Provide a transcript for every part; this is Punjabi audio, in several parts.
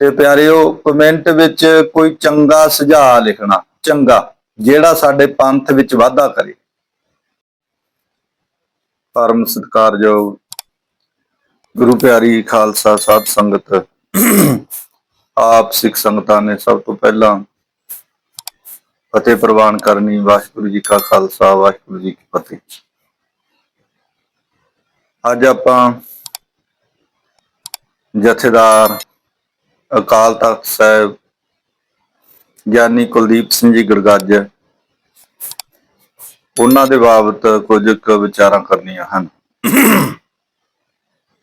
ਤੇ ਪਿਆਰਿਓ ਕਮੈਂਟ ਵਿੱਚ ਕੋਈ ਚੰਗਾ ਸੁਝਾਅ ਲਿਖਣਾ, ਚੰਗਾ, ਜਿਹੜਾ ਸਾਡੇ ਪੰਥ ਵਿੱਚ ਵਾਧਾ ਕਰੇ। ਪਰਮ ਸਤਿਕਾਰਯੋਗ ਗੁਰੂ ਪਿਆਰੀ ਖਾਲਸਾ ਸਾਧ ਸੰਗਤ, ਆਪ ਸਿੱਖ ਸੰਗਤਾਂ ਨੇ ਸਭ ਤੋਂ ਪਹਿਲਾਂ ਫਤਿਹ ਪ੍ਰਵਾਨ ਕਰਨੀ, ਵਾਹਿਗੁਰੂ ਜੀ ਕਾ ਖਾਲਸਾ, ਵਾਹਿਗੁਰੂ ਜੀ ਕੀ ਫਤਿਹ। ਅੱਜ ਆਪਾਂ ਜਥੇਦਾਰ ਅਕਾਲ ਤਖਤ ਸਾਹਿਬ, ਗਿਆਨੀ ਕੁਲਦੀਪ ਸਿੰਘ ਜੀ ਗੜਗੱਜ, ਉਹਨਾਂ ਦੇ ਬਾਬਤ ਕੁਝ ਕੁ ਵਿਚਾਰਾਂ ਕਰਨੀਆਂ ਹਨ।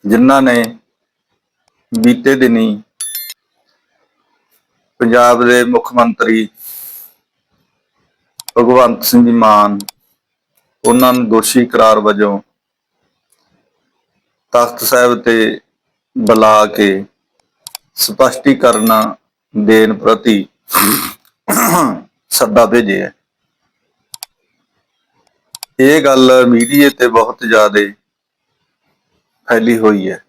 ਜਿਨ੍ਹਾਂ ਨੇ ਬੀਤੇ ਦਿਨੀ ਪੰਜਾਬ ਦੇ ਮੁੱਖ ਮੰਤਰੀ ਭਗਵੰਤ ਸਿੰਘ ਜੀ ਮਾਨ, ਉਹਨਾਂ ਨੂੰ ਦੋਸ਼ੀ ਕਰਾਰ ਵਜੋਂ ਤਖਤ ਸਾਹਿਬ ਤੇ ਬੁਲਾ ਕੇ ਸਪਸ਼ਟੀਕਰਨ ਦੇਣ ਪ੍ਰਤੀ ਸੱਦਾ ਭੇਜਿਆ ਇਹ ਗੱਲ ਮੀਡੀਆ ਤੇ ਬਹੁਤ ਜ਼ਿਆਦਾ ਫੈਲੀ ਹੋਈ ਹੈ।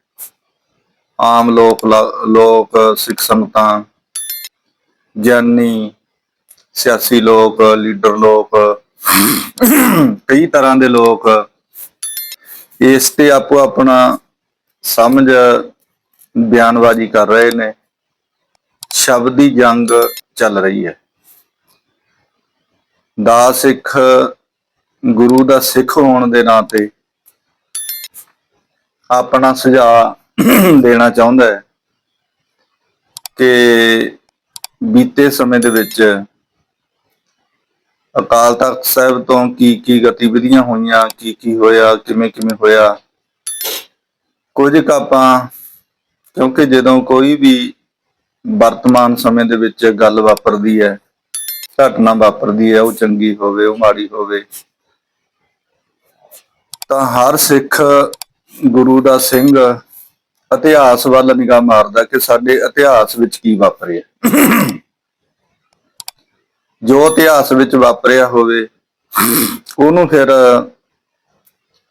ਆਮ ਲੋਕ ਲੋਕ, ਸਿੱਖ ਸੰਗਤਾਂ ਗਿਆਨੀ ਸਿਆਸੀ ਲੋਕ, ਲੀਡਰ ਲੋਕ, ਕਈ ਤਰ੍ਹਾਂ ਦੇ ਲੋਕ ਇਸ ਤੇ ਆਪੋ ਆਪਣਾ ਸਮਝ ਬਿਆਨਬਾਜ਼ੀ ਕਰ ਰਹੇ ਨੇ। ਸ਼ਬਦੀ ਜੰਗ ਚੱਲ ਰਹੀ ਹੈ। ਦਾ ਸਿੱਖ ਗੁਰੂ ਦਾ ਸਿੱਖ ਹੋਣ ਦੇ ਨਾਤੇ ਆਪਣਾ ਸੁਝਾਅ ਦੇਣਾ ਚਾਹੁੰਦਾ ਹੈ ਕਿ ਬੀਤੇ ਸਮੇਂ ਦੇ ਵਿੱਚ ਅਕਾਲ ਤਖਤ ਸਾਹਿਬ ਤੋਂ ਕੀ ਕੀ ਗਤੀਵਿਧੀਆਂ ਹੋਈਆਂ, ਕੀ ਕੀ ਹੋਇਆ, ਕਿਵੇਂ ਕਿਵੇਂ ਹੋਇਆ, ਕੁਝ ਕ ਆਪਾਂ ਕਿਉਂਕਿ ਜਦੋਂ ਕੋਈ ਵੀ ਵਰਤਮਾਨ ਸਮੇਂ ਦੇ ਵਿੱਚ ਗੱਲ ਵਾਪਰਦੀ ਹੈ, ਘਟਨਾ ਵਾਪਰਦੀ ਹੈ, ਉਹ ਚੰਗੀ ਹੋਵੇ, ਉਹ ਮਾੜੀ ਹੋਵੇ, ਤਾਂ ਹਰ ਸਿੱਖ ਗੁਰੂ ਦਾ ਸਿੰਘ ਇਤਿਹਾਸ ਵੱਲ ਨਿਗਾਹ ਮਾਰਦਾ ਕਿ ਸਾਡੇ ਇਤਿਹਾਸ ਵਿੱਚ ਕੀ ਵਾਪਰਿਆ। ਜੋ ਇਤਿਹਾਸ ਵਿੱਚ ਵਾਪਰਿਆ ਹੋਵੇ, ਉਹਨੂੰ ਫਿਰ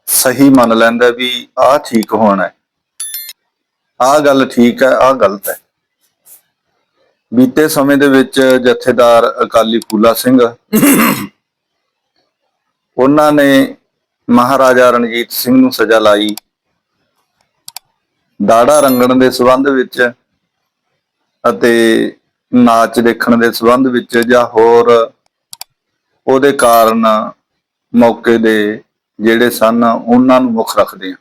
ਸਹੀ ਮੰਨ ਲੈਂਦਾ ਵੀ ਆਹ ਠੀਕ ਹੋਣਾ ਹੈ। ਆਹ ਗੱਲ ਠੀਕ ਹੈ, ਆਹ ਗਲਤ ਹੈ। ਬੀਤੇ ਸਮੇਂ ਦੇ ਵਿੱਚ ਜਥੇਦਾਰ ਅਕਾਲੀ ਫੂਲਾ ਸਿੰਘ, ਉਹਨਾਂ ਨੇ ਮਹਾਰਾਜਾ ਰਣਜੀਤ ਸਿੰਘ ਨੂੰ ਸਜ਼ਾ ਲਾਈ। ਦਾੜਾ ਰੰਗਣ ਦੇ ਸਬੰਧ ਵਿੱਚ ਅਤੇ ਨਾਚ ਦੇਖਣ ਦੇ ਸਬੰਧ ਵਿੱਚ ਜਾਂ ਹੋਰ ਉਹਦੇ ਕਾਰਨ ਮੌਕੇ ਦੇ ਜਿਹੜੇ ਸਨ, ਉਹਨਾਂ ਨੂੰ ਮੁੱਖ ਰੱਖਦੇ ਆ।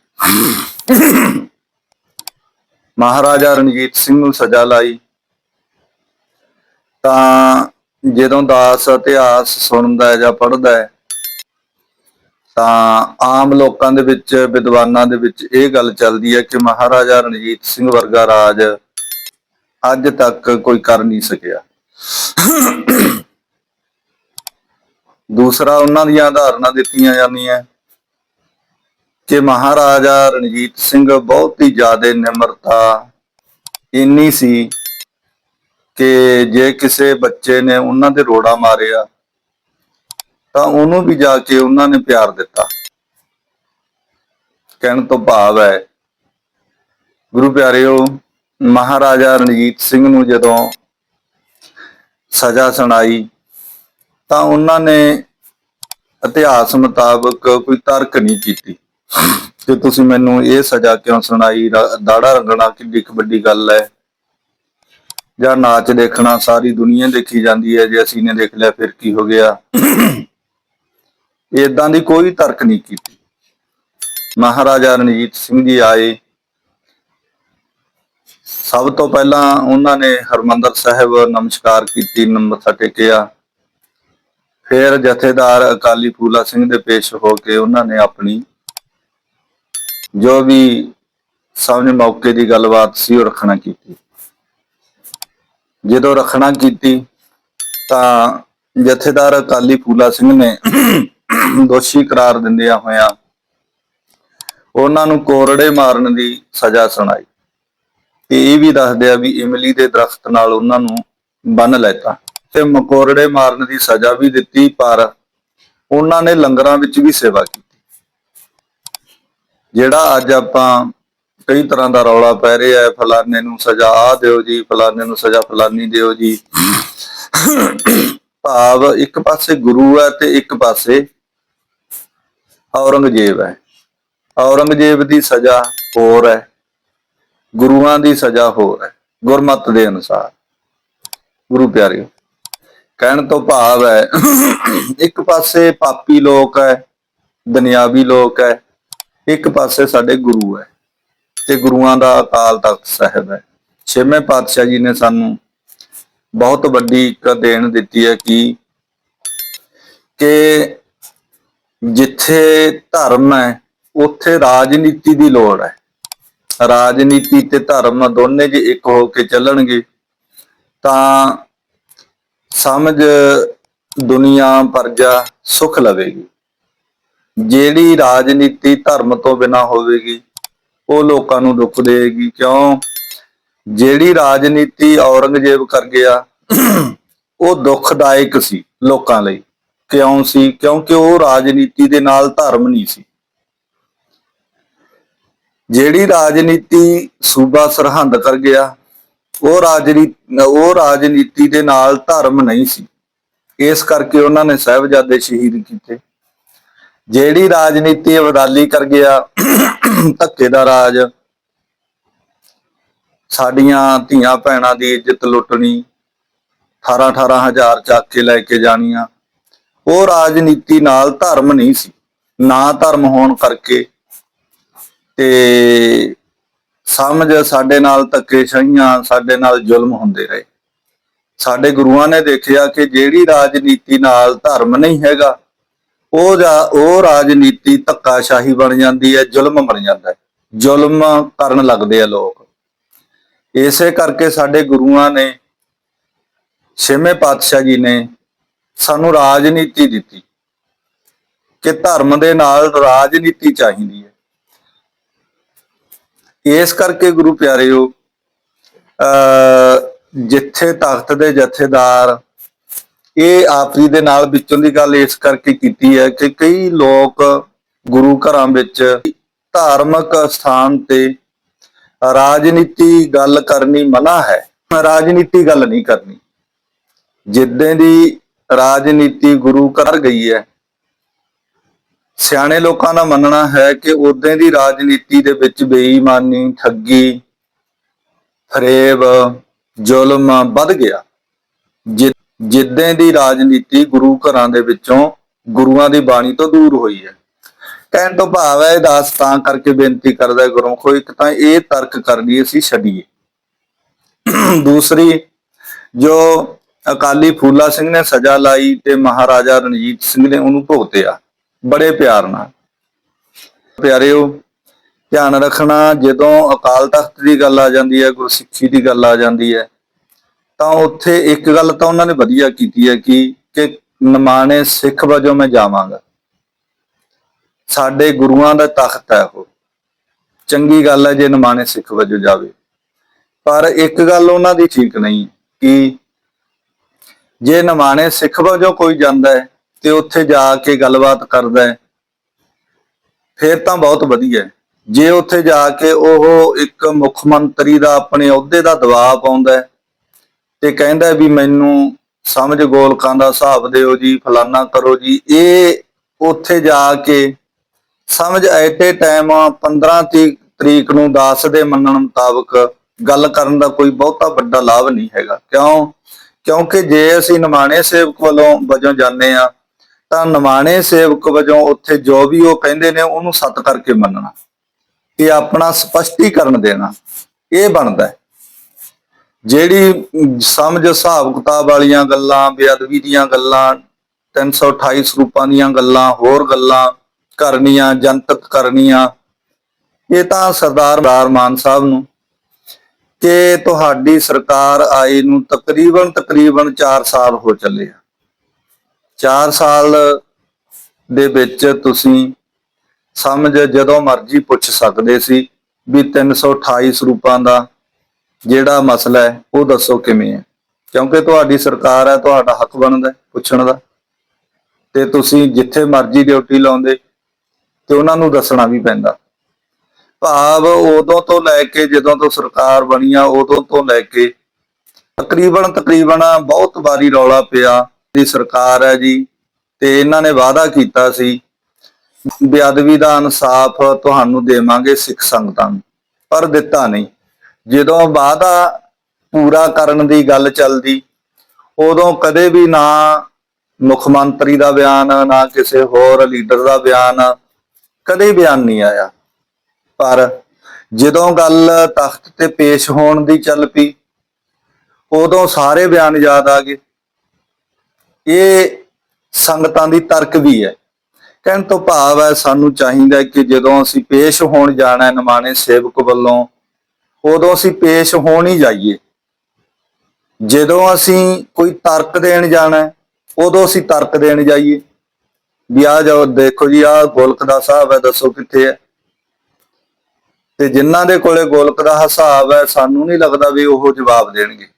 ਮਹਾਰਾਜਾ ਰਣਜੀਤ ਸਿੰਘ ਨੂੰ ਸਜ਼ਾ ਲਾਈ। ਤਾਂ ਜਦੋਂ ਦਾਸ ਇਤਿਹਾਸ ਸੁਣਦਾ ਹੈ ਜਾਂ ਪੜ੍ਹਦਾ ਹੈ, ਤਾਂ ਆਮ ਲੋਕਾਂ ਦੇ ਵਿੱਚ, ਵਿਦਵਾਨਾਂ ਦੇ ਵਿੱਚ ਇਹ ਗੱਲ ਚੱਲਦੀ ਹੈ ਕਿ ਮਹਾਰਾਜਾ ਰਣਜੀਤ ਸਿੰਘ ਵਰਗਾ ਰਾਜ ਅੱਜ ਤੱਕ ਕੋਈ ਕਰ ਨਹੀਂ ਸਕਿਆ। ਦੂਸਰਾ, ਉਹਨਾਂ ਦੀਆਂ ਉਦਾਹਰਨਾਂ ਦਿੱਤੀਆਂ ਜਾਂਦੀਆਂ। ਕਿ ਮਹਾਰਾਜਾ ਰਣਜੀਤ ਸਿੰਘ ਬਹੁਤ ਹੀ ਜ਼ਿਆਦਾ ਨਿਮਰਤਾ ਇੰਨੀ ਸੀ ਕਿ ਜੇ ਕਿਸੇ ਬੱਚੇ ਨੇ ਉਹਨਾਂ ਦੇ ਰੋੜਾ ਮਾਰਿਆ, ਤਾਂ ਉਹਨੂੰ ਵੀ ਜਾ ਕੇ ਉਹਨਾਂ ਨੇ ਪਿਆਰ ਦਿੱਤਾ। ਕਹਿਣ ਤੋਂ ਭਾਵ ਹੈ, ਗੁਰੂ ਪਿਆਰਿਓ, ਮਹਾਰਾਜਾ ਰਣਜੀਤ ਸਿੰਘ ਨੂੰ ਜਦੋਂ ਸਜ਼ਾ ਸੁਣਾਈ, ਤਾਂ ਉਹਨਾਂ ਨੇ ਇਤਿਹਾਸ ਮੁਤਾਬਕ ਕੋਈ ਤਰਕ ਨਹੀਂ ਕੀਤੀ। ਕਿ ਤੁਸੀਂ ਮੈਨੂੰ ਇਹ ਸਜ਼ਾ ਕਿਉਂ ਸੁਣਾਈ? ਦਾੜਾ ਰੰਗਣਾ ਕਿੰਨੀ ਕੁ ਵੱਡੀ ਗੱਲ ਹੈ। ਜਾਂ ਨਾਚ ਦੇਖਣਾ, ਸਾਰੀ ਦੁਨੀਆ ਦੇਖੀ ਜਾਂਦੀ ਹੈ, ਜੇ ਅਸੀਂ ਨੇ ਦੇਖ ਲਿਆ, ਫਿਰ ਕੀ ਹੋ ਗਿਆ? ਇਦਾਂ ਦੀ ਕੋਈ ਤਰਕ ਨਹੀਂ ਕੀਤੀ। ਮਹਾਰਾਜਾ ਰਣਜੀਤ ਸਿੰਘ ਜੀ ਆਏ। ਸਭ ਤੋਂ ਪਹਿਲਾਂ ਉਹਨਾਂ ਨੇ ਹਰਮੰਦਰ ਸਾਹਿਬ ਨਮਸਕਾਰ ਕੀਤੀ ਮੱਥਾ ਟੇਕਿਆ। ਫਿਰ ਜਥੇਦਾਰ ਅਕਾਲੀ ਫੂਲਾ ਸਿੰਘ ਦੇ ਪੇਸ਼ ਹੋ ਕੇ ਉਹਨਾਂ ਨੇ ਆਪਣੀ ਜੋ ਵੀ ਸਾਹਮਣੇ ਮੌਕੇ ਦੀ ਗੱਲਬਾਤ ਸੀ, ਉਹ ਰੱਖਣਾ ਕੀਤੀ। ਜਦੋਂ ਰੱਖਣਾ ਕੀਤੀ, ਤਾਂ ਜਥੇਦਾਰ ਅਕਾਲੀ ਫੂਲਾ ਸਿੰਘ ਨੇ ਦੋਸ਼ੀ ਕਰਾਰ ਦਿੰਦਿਆਂ ਹੋਇਆਂ ਉਹਨਾਂ ਨੂੰ ਕੋਰੜੇ ਮਾਰਨ ਦੀ ਸਜ਼ਾ ਸੁਣਾਈ। ਤੇ ਇਹ ਵੀ ਦੱਸਦੇ ਆ ਵੀ ਇਮਲੀ ਦੇ ਦਰਖਤ ਨਾਲ ਉਹਨਾਂ ਨੂੰ ਬੰਨ ਲੈਤਾ। ਤੇ ਮਕੋਰੜੇ ਮਾਰਨ ਦੀ ਸਜ਼ਾ ਵੀ ਦਿੱਤੀ, ਪਰ ਉਹਨਾਂ ਨੇ ਲੰਗਰਾਂ ਵਿੱਚ ਵੀ ਸੇਵਾ ਕੀਤੀ। ਜਿਹੜਾ ਅੱਜ ਆਪਾਂ ਕਈ ਤਰ੍ਹਾਂ ਦਾ ਰੌਲਾ ਪੈ ਰਿਹਾ ਹੈ, ਫਲਾਣੇ ਨੂੰ ਸਜ਼ਾ ਆ ਦਿਓ ਜੀ, ਫਲਾਣੇ ਨੂੰ ਸਜ਼ਾ ਫਲਾਨੀ ਦਿਓ ਜੀ। ਭਾਵ ਇੱਕ ਪਾਸੇ ਗੁਰੂ ਹੈ ਤੇ ਇੱਕ ਪਾਸੇ ਔਰੰਗਜ਼ੇਬ ਹੈ। ਔਰੰਗਜ਼ੇਬ ਦੀ ਸਜ਼ਾ ਹੋਰ ਹੈ, ਗੁਰੂਆਂ ਦੀ ਸਜ਼ਾ ਹੋਰ ਹੈ, ਗੁਰਮਤ ਦੇ ਅਨੁਸਾਰ। ਗੁਰੂ ਪਿਆਰਿਓ, ਕਹਿਣ ਤੋਂ ਭਾਵ ਹੈ, ਇੱਕ ਪਾਸੇ ਪਾਪੀ ਲੋਕ ਹੈ, ਦੁਨਿਆਵੀ ਲੋਕ ਹੈ ਇੱਕ ਪਾਸੇ ਸਾਡੇ ਗੁਰੂ ਹੈ ਤੇ ਗੁਰੂਆਂ ਦਾ ਅਕਾਲ ਤਖਤ ਸਾਹਿਬ ਹੈ। ਛੇਵੇਂ ਪਾਤਸ਼ਾਹ ਜੀ ਨੇ ਸਾਨੂੰ ਬਹੁਤ ਵੱਡੀ ਇੱਕ ਦੇਣ ਦਿੱਤੀ ਹੈ ਕਿ ਕਿ ਜਿੱਥੇ ਧਰਮ ਹੈ, ਉੱਥੇ ਰਾਜਨੀਤੀ ਦੀ ਲੋੜ ਹੈ। ਰਾਜਨੀਤੀ ਤੇ ਧਰਮ ਦੋਨੇ ਜੇ ਇੱਕ ਹੋ ਕੇ ਚੱਲਣਗੇ, ਤਾਂ ਸਮਝ ਦੁਨੀਆ ਪਰਜਾ ਸੁਖ ਲਵੇਗੀ। ਜਿਹੜੀ ਰਾਜਨੀਤੀ ਧਰਮ ਤੋਂ ਬਿਨਾ ਹੋਵੇਗੀ, ਉਹ ਲੋਕਾਂ ਨੂੰ ਦੁੱਖ ਦੇਵੇਗੀ। ਕਿਉਂ? ਜਿਹੜੀ ਰਾਜਨੀਤੀ ਔਰੰਗਜ਼ੇਬ ਕਰ ਗਿਆ, ਉਹ ਦੁੱਖਦਾਇਕ ਸੀ ਲੋਕਾਂ ਲਈ। ਕਿਉਂ ਸੀ? ਕਿਉਂਕਿ ਉਹ ਰਾਜਨੀਤੀ ਦੇ ਨਾਲ ਧਰਮ ਨਹੀਂ ਸੀ। ਜਿਹੜੀ ਰਾਜਨੀਤੀ ਸੂਬਾ ਸਰਹੰਦ ਕਰ ਗਿਆ, ਉਹ ਰਾਜਨੀਤੀ ਉਹ ਰਾਜਨੀਤੀ ਦੇ ਨਾਲ ਧਰਮ ਨਹੀਂ ਸੀ। ਇਸ ਕਰਕੇ ਉਹਨਾਂ ਨੇ ਸਾਹਿਬਜ਼ਾਦੇ ਸ਼ਹੀਦ ਕੀਤੇ। ਜਿਹੜੀ ਰਾਜਨੀਤੀ ਅਬਦਾਲੀ ਕਰ ਗਿਆ, ਧੱਕੇ ਦਾ ਰਾਜ, ਸਾਡੀਆਂ ਧੀਆਂ ਭੈਣਾਂ ਦੀ ਇੱਜ਼ਤ ਲੁੱਟਣੀ 18 18 ਹਜ਼ਾਰ ਚੱਕ ਕੇ ਲੈ ਕੇ ਜਾਣੀਆਂ, ਉਹ ਰਾਜਨੀਤੀ ਨਾਲ ਧਰਮ ਨਹੀਂ ਸੀ, ਨਾ ਧਰਮ ਹੋਣ ਕਰਕੇ ਤੇ ਸਮਝ ਸਾਡੇ ਨਾਲ ਧੱਕੇ ਧੱਕੇਸ਼ਾਹੀਆਂ ਸਾਡੇ ਨਾਲ ਜ਼ੁਲਮ ਹੁੰਦੇ ਰਹੇ। ਸਾਡੇ ਗੁਰੂਆਂ ਨੇ ਦੇਖਿਆ ਕਿ ਜਿਹੜੀ ਰਾਜਨੀਤੀ ਨਾਲ ਧਰਮ ਨਹੀਂ ਹੈਗਾ ਉਹ ਜਾ ਉਹ ਰਾਜਨੀਤੀ ਧੱਕਾਸ਼ਾਹੀ ਬਣ ਜਾਂਦੀ ਹੈ, ਜ਼ੁਲਮ ਬਣ ਜਾਂਦਾ ਹੈ। ਜ਼ੁਲਮ ਕਰਨ ਲੱਗਦੇ ਆ ਲੋਕ। ਇਸੇ ਕਰਕੇ ਸਾਡੇ ਗੁਰੂਆਂ ਨੇ, ਛੇਵੇਂ ਪਾਤਸ਼ਾਹ ਜੀ ਨੇ ਸਾਨੂੰ ਰਾਜਨੀਤੀ ਦਿੱਤੀ, ਕਿ ਧਰਮ ਦੇ ਨਾਲ ਰਾਜਨੀਤੀ ਚਾਹੀਦੀ ਹੈ। ਇਸ ਕਰਕੇ ਗੁਰੂ ਪਿਆਰਿਓ ਅ ਜਿੱਥੇ ਤਖਤ ਦੇ ਜਥੇਦਾਰ ਇਹ ਆਪਰੀ ਦੇ ਨਾਲ ਵਿੱਚੋਂ ਦੀ ਗੱਲ ਇਸ ਕਰਕੇ ਕੀਤੀ ਹੈ ਕਿ ਕਈ ਲੋਕ ਗੁਰੂ ਘਰਾਂ ਵਿੱਚ ਧਾਰਮਿਕ ਸਥਾਨ ਤੇ ਰਾਜਨੀਤੀ ਗੱਲ ਕਰਨੀ ਮਨਾ ਹੈ। ਰਾਜਨੀਤੀ ਗੱਲ ਨਹੀਂ ਕਰਨੀ। ਜਿੱਦਾਂ ਦੀ ਰਾਜਨੀਤੀ ਗੁਰੂ ਘਰ ਗਈ ਹੈ, ਸਿਆਣੇ ਲੋਕਾਂ ਦਾ ਮੰਨਣਾ ਹੈ ਕਿ ਉਦੋਂ ਦੀ ਰਾਜਨੀਤੀ ਦੇ ਵਿੱਚ ਬੇਈਮਾਨੀ, ਠੱਗੀ, ਫਰੇਬ, ਜ਼ੁਲਮ ਵੱਧ ਗਿਆ। ਜਿ- ਜਿੱਦਾਂ ਦੀ ਰਾਜਨੀਤੀ ਗੁਰੂ ਘਰਾਂ ਦੇ ਵਿੱਚੋਂ ਗੁਰੂਆਂ ਦੀ ਬਾਣੀ ਤੋਂ ਦੂਰ ਹੋਈ ਹੈ। ਕਹਿਣ ਤੋਂ ਭਾਵ ਹੈ, ਇਹ ਦਾਸ ਤਾਂ ਕਰਕੇ ਬੇਨਤੀ ਕਰਦਾ ਹੈ ਗੁਰਮਖੋ ਇੱਕ ਤਾਂ ਇਹ ਤਰਕ ਕਰਨੀ ਅਸੀਂ ਛੱਡੀਏ। ਦੂਸਰੀ, ਜੋ ਅਕਾਲੀ ਫੂਲਾ ਸਿੰਘ ਨੇ ਸਜ਼ਾ ਲਾਈ ਤੇ ਮਹਾਰਾਜਾ ਰਣਜੀਤ ਸਿੰਘ ਨੇ ਉਹਨੂੰ ਭੁਗਤਿਆ ਬੜੇ ਪਿਆਰ ਨਾਲ। ਪਿਆਰਿਓ, ਧਿਆਨ ਰੱਖਣਾ, ਜਦੋਂ ਅਕਾਲ ਤਖਤ ਦੀ ਗੱਲ ਆ ਜਾਂਦੀ ਹੈ, ਗੁਰਸਿੱਖੀ ਦੀ ਗੱਲ ਆ ਜਾਂਦੀ ਹੈ ਤਾਂ ਉੱਥੇ ਇੱਕ ਗੱਲ ਤਾਂ ਉਹਨਾਂ ਨੇ ਵਧੀਆ ਕੀਤੀ ਹੈ ਕਿ ਕਿ ਨਮਾਣੇ ਸਿੱਖ ਵਜੋਂ ਮੈਂ ਜਾਵਾਂਗਾ। ਸਾਡੇ ਗੁਰੂਆਂ ਦਾ ਤਖਤ ਹੈ ਉਹ। ਚੰਗੀ ਗੱਲ ਹੈ ਜੇ ਨਮਾਣੇ ਸਿੱਖ ਵਜੋਂ ਜਾਵੇ। ਪਰ ਇੱਕ ਗੱਲ ਉਹਨਾਂ ਦੀ ਠੀਕ ਨਹੀਂ ਕਿ ਜੇ ਨਮਾਣੇ ਸਿੱਖ ਵਜੋਂ ਕੋਈ ਜਾਂਦਾ ਹੈ ਤੇ ਉੱਥੇ ਜਾ ਕੇ ਗੱਲਬਾਤ ਕਰਦਾ ਹੈ, ਫਿਰ ਤਾਂ ਬਹੁਤ ਵਧੀਆ ਹੈ। ਜੇ ਉੱਥੇ ਜਾ ਕੇ ਉਹ ਇੱਕ ਮੁੱਖ ਮੰਤਰੀ ਦਾ ਆਪਣੇ ਅਹੁਦੇ ਦਾ ਦਬਾਅ ਪਾਉਂਦਾ ਹੈ ਤੇ ਕਹਿੰਦਾ ਵੀ ਮੈਨੂੰ ਸਮਝ ਗੋਲਕਾਂ ਦਾ ਹਿਸਾਬ ਦਿਓ ਜੀ, ਫਲਾਨਾ ਕਰੋ ਜੀ। ਇਹ ਉੱਥੇ ਜਾ ਕੇ ਸਮਝ ਐਟੇ ਟਾਈਮ 15 ਤਰੀਕ ਨੂੰ ਦਾਸ ਦੇ ਮੰਨਣ ਮੁਤਾਬਕ ਗੱਲ ਕਰਨ ਦਾ ਕੋਈ ਬਹੁਤਾ ਵੱਡਾ ਲਾਭ ਨਹੀਂ ਹੈਗਾ। ਕਿਉਂ? ਕਿਉਂਕਿ ਜੇ ਅਸੀਂ ਨਿਮਾਣੇ ਸੇਵਕ ਵੱਲੋਂ ਵਜੋਂ ਜਾਂਦੇ ਆ ਤਾਂ ਨਿਮਾਣੇ ਸੇਵਕ ਵਜੋਂ ਉੱਥੇ ਜੋ ਵੀ ਉਹ ਕਹਿੰਦੇ ਨੇ, ਉਹਨੂੰ ਸੱਤ ਕਰਕੇ ਮੰਨਣਾ। ਤੇ ਆਪਣਾ ਸਪਸ਼ਟੀਕਰਨ ਦੇਣਾ। ਇਹ ਬਣਦਾ ਹੈ। ਜਿਹੜੀ ਸਮਝ, ਹਿਸਾਬ ਕਿਤਾਬ ਵਾਲੀਆਂ ਗੱਲਾਂ, ਬੇਅਦਬੀ ਦੀਆਂ ਗੱਲਾਂ 328 ਸਰੂਪਾਂ ਦੀਆਂ ਗੱਲਾਂ, ਹੋਰ ਗੱਲਾਂ ਕਰਨੀਆਂ, ਜਨਤਕ ਕਰਨੀਆਂ, ਇਹ ਤਾਂ ਸਰਦਾਰ ਬਾਰ ਮਾਨ ਸਾਹਿਬ ਨੂੰ ਕਿ ਤੁਹਾਡੀ ਸਰਕਾਰ ਆਈ ਨੂੰ ਤਕਰੀਬਨ ਤਕਰੀਬਨ 4 ਸਾਲ ਹੋ ਚੱਲੇ ਆ। 4 ਸਾਲ ਦੇ ਵਿੱਚ ਤੁਸੀਂ ਸਮਝ ਜਦੋਂ ਮਰਜ਼ੀ ਪੁੱਛ ਸਕਦੇ ਸੀ ਵੀ 328 ਸਰੂਪਾਂ ਦਾ ਜਿਹੜਾ ਮਸਲਾ ਹੈ, ਉਹ ਦੱਸੋ ਕਿਵੇਂ ਹੈ? ਕਿਉਂਕਿ ਤੁਹਾਡੀ ਸਰਕਾਰ ਹੈ, ਤੁਹਾਡਾ ਹੱਕ ਬਣਦਾ ਪੁੱਛਣ ਦਾ। ਤੇ ਤੁਸੀਂ ਜਿੱਥੇ ਮਰਜ਼ੀ ਡਿਊਟੀ ਲਾਉਂਦੇ, ਤੇ ਉਹਨਾਂ ਨੂੰ ਦੱਸਣਾ ਵੀ ਪੈਂਦਾ। ਭਾਵ ਉਦੋਂ ਤੋਂ ਲੈ ਕੇ ਜਦੋਂ ਤੋਂ ਸਰਕਾਰ ਬਣੀ ਆ, ਉਦੋਂ ਤੋਂ ਲੈ ਕੇ ਤਕਰੀਬਨ ਤਕਰੀਬਨ ਬਹੁਤ ਵਾਰੀ ਰੌਲਾ ਪਿਆ ਦੀ ਸਰਕਾਰ ਹੈ ਜੀ, ਤੇ ਇਹਨਾਂ ਨੇ ਵਾਅਦਾ ਕੀਤਾ ਸੀ, ਬੇਅਦਬੀ ਦਾ ਇਨਸਾਫ ਤੁਹਾਨੂੰ ਦੇਵਾਂਗੇ ਸਿੱਖ ਸੰਗਤਾਂ ਨੂੰ, ਪਰ ਦਿੱਤਾ ਨਹੀਂ। ਜਦੋਂ ਵਾਅਦਾ ਪੂਰਾ ਕਰਨ ਦੀ ਗੱਲ ਚੱਲਦੀ, ਉਦੋਂ ਕਦੇ ਵੀ ਨਾ ਮੁੱਖ ਮੰਤਰੀ ਦਾ ਬਿਆਨ, ਨਾ ਕਿਸੇ ਹੋਰ ਲੀਡਰ ਦਾ ਬਿਆਨ, ਕਦੇ ਬਿਆਨ ਨਹੀਂ ਆਇਆ। ਪਰ ਜਦੋਂ ਗੱਲ ਤਖਤ ਤੇ ਪੇਸ਼ ਹੋਣ ਦੀ ਚੱਲ ਪਈ, ਉਦੋਂ ਸਾਰੇ ਬਿਆਨ ਯਾਦ ਆ ਗਏ। ਇਹ ਸੰਗਤਾਂ ਦੀ ਤਰਕ ਵੀ ਹੈ। ਕਹਿਣ ਤੋਂ ਭਾਵ ਹੈ, ਸਾਨੂੰ ਚਾਹੀਦਾ ਕਿ ਜਦੋਂ ਅਸੀਂ ਪੇਸ਼ ਹੋਣ ਜਾਣਾ ਹੈ ਨਿਮਾਣੇ ਸੇਵਕ ਵੱਲੋਂ ਉਦੋਂ ਅਸੀਂ ਪੇਸ਼ ਹੋਣ ਹੀ ਜਾਈਏ। ਜਦੋਂ ਅਸੀਂ ਕੋਈ ਤਰਕ ਦੇਣ ਜਾਣਾ, ਉਦੋਂ ਅਸੀਂ ਤਰਕ ਦੇਣ ਜਾਈਏ। ਵੀ ਆ ਜਾਓ, ਦੇਖੋ ਜੀ ਆ ਗੋਲਕ ਦਾ ਹਿਸਾਬ ਹੈ, ਦੱਸੋ ਕਿੱਥੇ ਹੈ। ਤੇ ਜਿਨ੍ਹਾਂ ਦੇ ਕੋਲੇ ਗੋਲਕ ਦਾ ਹਿਸਾਬ ਹੈ, ਸਾਨੂੰ ਨਹੀਂ ਲੱਗਦਾ ਵੀ ਉਹ ਜਵਾਬ ਦੇਣਗੇ।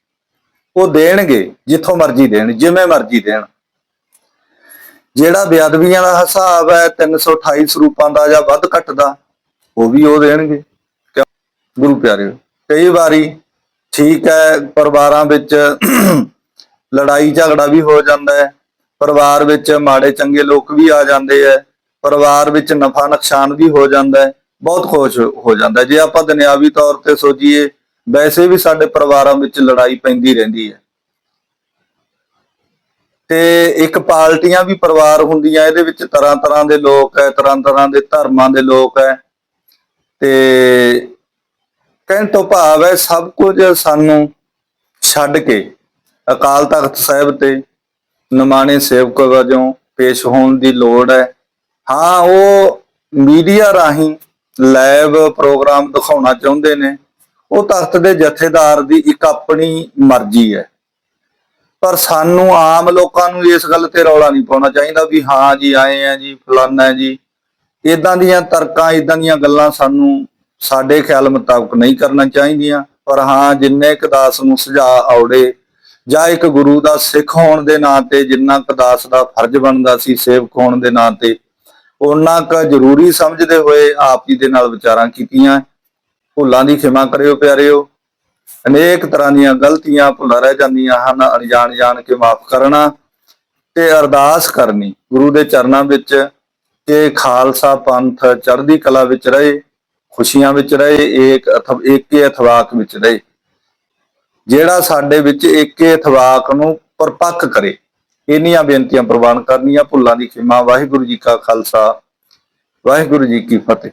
ਉਹ ਦੇਣਗੇ, ਜਿੱਥੋਂ ਮਰਜ਼ੀ ਦੇਣ, ਜਿਵੇਂ ਮਰਜ਼ੀ ਦੇਣ। ਜਿਹੜਾ ਬੇਅਦਬੀਆਂ ਦਾ ਹਿਸਾਬ ਹੈ 328 ਸਰੂਪਾਂ ਦਾ ਜਾਂ ਵੱਧ ਘੱਟ ਦਾ ਉਹ ਵੀ ਉਹ ਦੇਣਗੇ। ਗੁਰੂ ਪਿਆਰਿਓ ਕਈ ਵਾਰੀ ਠੀਕ ਹੈ, ਪਰਿਵਾਰਾਂ ਵਿੱਚ ਲੜਾਈ ਝਗੜਾ ਵੀ ਹੋ ਜਾਂਦਾ ਹੈ, ਪਰਿਵਾਰ ਵਿੱਚ ਮਾੜੇ ਚੰਗੇ ਲੋਕ ਵੀ ਆ ਜਾਂਦੇ ਹੈ, ਪਰਿਵਾਰ ਵਿੱਚ ਨਫਾ ਨੁਕਸਾਨ ਵੀ ਹੋ ਜਾਂਦਾ ਹੈ, ਬਹੁਤ ਕੁਝ ਹੋ ਜਾਂਦਾ ਜੇ ਆਪਾਂ ਦੁਨਿਆਵੀ ਤੌਰ ਤੇ ਸੋਚੀਏ, ਵੈਸੇ ਵੀ ਸਾਡੇ ਪਰਿਵਾਰਾਂ ਵਿੱਚ ਲੜਾਈ ਪੈਂਦੀ ਰਹਿੰਦੀ ਹੈ। ਤੇ ਇੱਕ ਪਾਰਟੀਆਂ ਵੀ ਪਰਿਵਾਰ ਹੁੰਦੀਆਂ, ਇਹਦੇ ਵਿੱਚ ਤਰ੍ਹਾਂ ਤਰ੍ਹਾਂ ਦੇ ਲੋਕ ਹੈ, ਤਰ੍ਹਾਂ ਤਰ੍ਹਾਂ ਦੇ ਧਰਮਾਂ ਦੇ ਲੋਕ ਹੈ, ਤੇ ਕਹਿਣ ਤੋਂ ਭਾਵ ਹੈ ਸਭ ਕੁਝ ਸਾਨੂੰ ਛੱਡ ਕੇ ਅਕਾਲ ਤਖਤ ਸਾਹਿਬ ਤੇ ਨਮਾਣੇ ਸੇਵਕ ਵਜੋਂ ਪੇਸ਼ ਹੋਣ ਦੀ ਲੋੜ ਹੈ। ਹਾਂ, ਉਹ ਮੀਡੀਆ ਰਾਹੀਂ ਲਾਈਵ ਪ੍ਰੋਗਰਾਮ ਦਿਖਾਉਣਾ ਚਾਹੁੰਦੇ ਨੇ। ਉਹ ਤਖਤ ਦੇ ਜਥੇਦਾਰ ਦੀ ਇੱਕ ਆਪਣੀ ਮਰਜ਼ੀ ਹੈ। ਪਰ ਸਾਨੂੰ ਆਮ ਲੋਕਾਂ ਨੂੰ ਇਸ ਗੱਲ ਤੇ ਰੌਲਾ ਨਹੀਂ ਪਾਉਣਾ ਚਾਹੀਦਾ ਵੀ ਹਾਂ ਜੀ, ਆਏ ਆ ਜੀ, ਫਲਾਨਾ ਜੀ। ਇਦਾਂ ਦੀਆਂ ਤਰਕਾਂ ਇਦਾਂ ਦੀਆਂ ਗੱਲਾਂ ਸਾਨੂੰ ਸਾਡੇ ਖਿਆਲ ਮੁਤਾਬਕ ਨਹੀਂ ਕਰਨਾ ਚਾਹੀਦੀਆਂ, ਪਰ ਹਾਂ, ਜਿੰਨੇ ਕਦਾਸ ਨੂੰ ਸੁਝਾਅ ਆਉੜੇ ਜਾਂ ਇੱਕ ਗੁਰੂ ਦਾ ਸਿੱਖ ਹੋਣ ਦੇ ਨਾਂ ਤੇ ਜਿੰਨਾ ਕਦਾਸ ਦਾ ਫਰਜ਼ ਬਣਦਾ ਸੀ, ਸੇਵਕ ਹੋਣ ਦੇ ਨਾਂ ਤੇ ਉਹਨਾਂ ਕ ਜ਼ਰੂਰੀ ਸਮਝਦੇ ਹੋਏ ਆਪ ਜੀ ਦੇ ਨਾਲ ਵਿਚਾਰਾਂ ਕੀਤੀਆਂ। ਭੁੱਲਾਂ ਦੀ ਖਿਮਾ ਕਰਿਓ ਪਿਆਰਿਓ। ਅਨੇਕ ਤਰ੍ਹਾਂ ਦੀਆਂ ਗਲਤੀਆਂ ਭੁੱਲਾਂ ਰਹਿ ਜਾਂਦੀਆਂ ਹਨ, ਅਣਜਾਣ ਜਾਣ ਕੇ ਮਾਫ ਕਰਨਾ ਤੇ ਅਰਦਾਸ ਕਰਨੀ। ਗੁਰੂ ਦੇ ਚਰਨਾਂ ਵਿੱਚ ਕਿ ਖਾਲਸਾ ਪੰਥ ਚੜ੍ਹਦੀ ਕਲਾ ਵਿੱਚ ਰਹੇ। ਖੁਸ਼ੀਆਂ ਵਿੱਚ ਰਹੇ, ਏਕ ਅਥ ਏਕੇ ਅਥਵਾਕ ਵਿੱਚ ਰਹੇ। ਜਿਹੜਾ ਸਾਡੇ ਵਿੱਚ ਏਕੇ ਅਥਵਾਕ ਨੂੰ ਪਰਪੱਕ ਕਰੇ, ਇੰਨੀਆਂ ਬੇਨਤੀਆਂ ਪ੍ਰਵਾਨ ਕਰਨੀਆਂ, ਭੁੱਲਾਂ ਦੀ ਖਿਮਾ। ਵਾਹਿਗੁਰੂ ਜੀ ਕਾ ਖਾਲਸਾ, ਵਾਹਿਗੁਰੂ ਜੀ ਕੀ ਫਤਿਹ।